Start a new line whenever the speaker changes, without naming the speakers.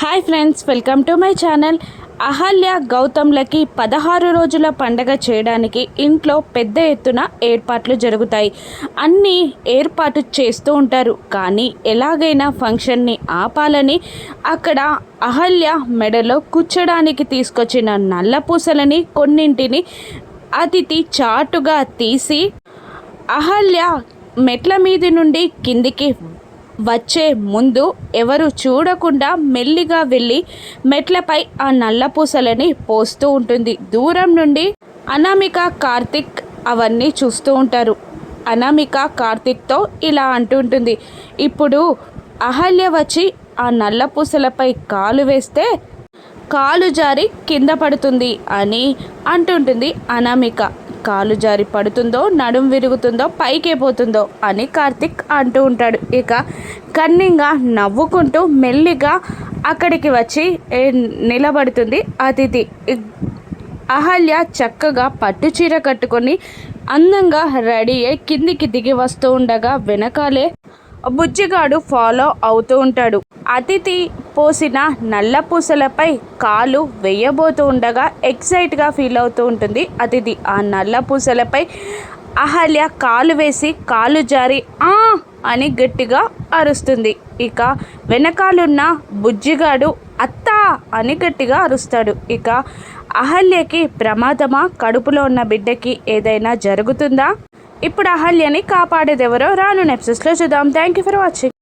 Hi friends welcome to my channel Ahalya గౌతమ్లకి పదహారు రోజుల పండగ చేయడానికి ఇంట్లో పెద్ద ఎత్తున ఏర్పాట్లు జరుగుతాయి. అన్నీ ఏర్పాటు చేస్తూ ఉంటారు. కానీ ఎలాగైనా ఫంక్షన్ని ఆపాలని అక్కడ అహల్య మెడలో కూర్చోడానికి తీసుకొచ్చిన నల్ల పూసలని కొన్నింటిని అతిథి చాటుగా తీసి అహల్య మెట్ల మీది నుండి కిందికి వచ్చే ముందు ఎవరు చూడకుండా మెల్లిగా వెళ్ళి మెట్లపై ఆ నల్ల పూసలని పోస్తూ ఉంటుంది. దూరం నుండి అనామిక కార్తిక్ అవన్నీ చూస్తూ ఉంటారు. అనామిక కార్తిక్తో ఇలా అంటుంటుంది ఇప్పుడు అహల్య వచ్చి ఆ నల్ల పూసలపై కాలు వేస్తే కాలు జారి కింద పడుతుంది అని అంటుంటుంది అనామిక. కాలు జారి పడుతుందో నడుం విరుగుతుందో పైకే పోతుందో అని కార్తిక్ అంటూ ఉంటాడు. ఇక కన్నింగా నవ్వుకుంటూ మెల్లిగా అక్కడికి వచ్చి నిలబడుతుంది అతిథి. అహల్య చక్కగా పట్టు చీర కట్టుకొని అందంగా రెడీ అయి కిందికి దిగి వస్తూ ఉండగా వెనకాలే బుజ్జిగాడు ఫాలో అవుతూ ఉంటాడు. అతిథి పోసిన నల్ల పూసలపై కాలు వేయబోతూ ఉండగా ఎక్సైట్గా ఫీల్ అవుతూ ఉంటుంది. అతిథి ఆ నల్ల పూసలపై అహల్య కాలు వేసి కాలు జారి ఆ అని గట్టిగా అరుస్తుంది. ఇక వెనకాలున్న బుజ్జిగాడు అత్తా అని గట్టిగా అరుస్తాడు. ఇక అహల్యకి ప్రమాదమా? కడుపులో ఉన్న బిడ్డకి ఏదైనా జరుగుతుందా? ఇప్పుడు అహల్యని కాపాడేదెవరో రాను నెప్సెస్లో చూద్దాం. Thank you for watching